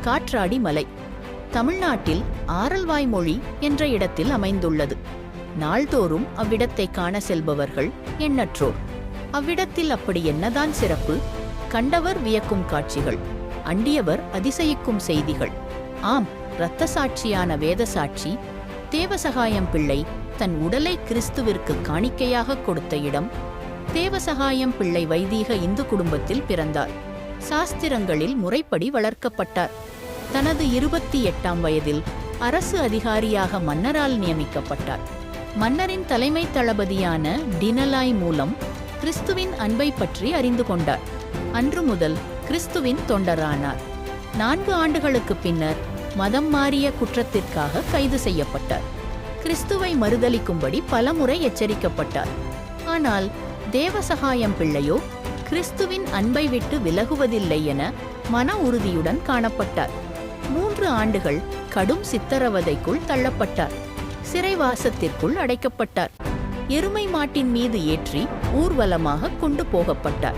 காற்றாடி மலை. தமிழ்நாட்டில் ஆரல்வாய்மொழி என்ற இடத்தில் அமைந்துள்ளது. நாள்தோறும் அவ்விடத்தை காண செல்பவர்கள் எண்ணற்றோர். அவ்விடத்தில் அப்படி என்னதான் சிறப்பு? கண்டவர் வியக்கும் காட்சிகள். அண்டியவர் அதிசயிக்கும் செய்திகள். ஆம் இரத்த சாட்சியான வேத சாட்சி. தேவசகாயம் பிள்ளை தன் உடலை கிறிஸ்துவிற்கு காணிக்கையாக கொடுத்த இடம். தேவசகாயம் பிள்ளை வைதீக இந்து குடும்பத்தில் பிறந்தார். சாஸ்திரங்களில் முறைப்படி வளர்க்கப்பட்டார். தனது இருபத்தி எட்டாம் வயதில் அரசு அதிகாரியாக மன்னரால் நியமிக்கப்பட்டார். மன்னரின் தலைமை தளபதியான டினலாய் மூலம் கிறிஸ்துவின் அன்பை பற்றி அறிந்து கொண்டார். அன்று முதல் கிறிஸ்துவின் தொண்டரானார். நான்கு ஆண்டுகளுக்கு பின்னர் மதம் மாறிய குற்றத்திற்காக கைது செய்யப்பட்டார். கிறிஸ்துவை மறுதலிக்கும்படி பலமுறை எச்சரிக்கப்பட்டார். ஆனால் தேவசகாயம் பிள்ளையோ கிறிஸ்துவின் அன்பை விட்டு விலகுவதில்லை என மன உறுதியுடன் காணப்பட்டார். மூன்று ஆண்டுகள் கடும் சித்தரவதைக்குள் தள்ளப்பட்டார். சிறைவாசத்திற்குள் அடைக்கப்பட்டார். எருமை மாட்டின் மீது ஏற்றி ஊர்வலமாக கொண்டு போகப்பட்டார்.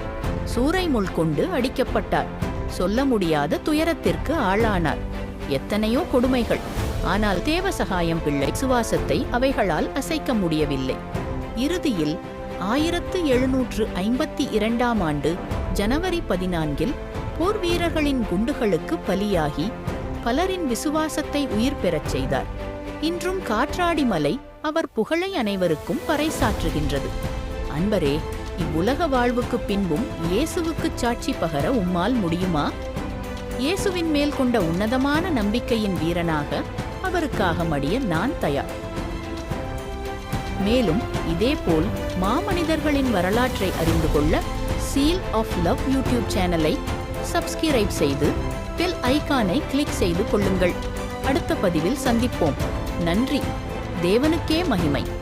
சூறை முள் கொண்டு அடிக்கப்பட்டார். சொல்ல முடியாத துயரத்திற்கு ஆளானார். எத்தனையோ கொடுமைகள். ஆனால் தேவசகாயம் பிள்ளை சுவாசத்தை அவைகளால் அசைக்க முடியவில்லை. இறுதியில் ஆயிரத்து எழுநூற்று ஐம்பத்தி இரண்டாம் ஆண்டு ஜனவரி பதினான்கில் போர் வீரர்களின் குண்டுகளுக்கு பலியாகி பலரின் விசுவாசத்தை உயிர் பெறச் செய்தார். இன்றும் காற்றாடி மலை அவர் புகழை அனைவருக்கும் பறைசாற்றுகின்றது. அன்பரே இவ்வுலக வாழ்வுக்கு பின்பும் இயேசுவுக்கு சாட்சி பகர உம்மால் முடியுமா? இயேசுவின் மேல் கொண்ட உன்னதமான நம்பிக்கையின் வீரனாக அவருக்காக மடிய நான் தயார். மேலும் இதேபோல் மாமனிதர்களின் வரலாற்றை அறிந்து கொள்ள சீல் ஆஃப் லவ் யூடியூப் சேனலை சப்ஸ்கிரைப் செய்து பெல் ஐகானை கிளிக் செய்து கொள்ளுங்கள். அடுத்த பதிவில் சந்திப்போம். நன்றி. தேவனுக்கே மகிமை.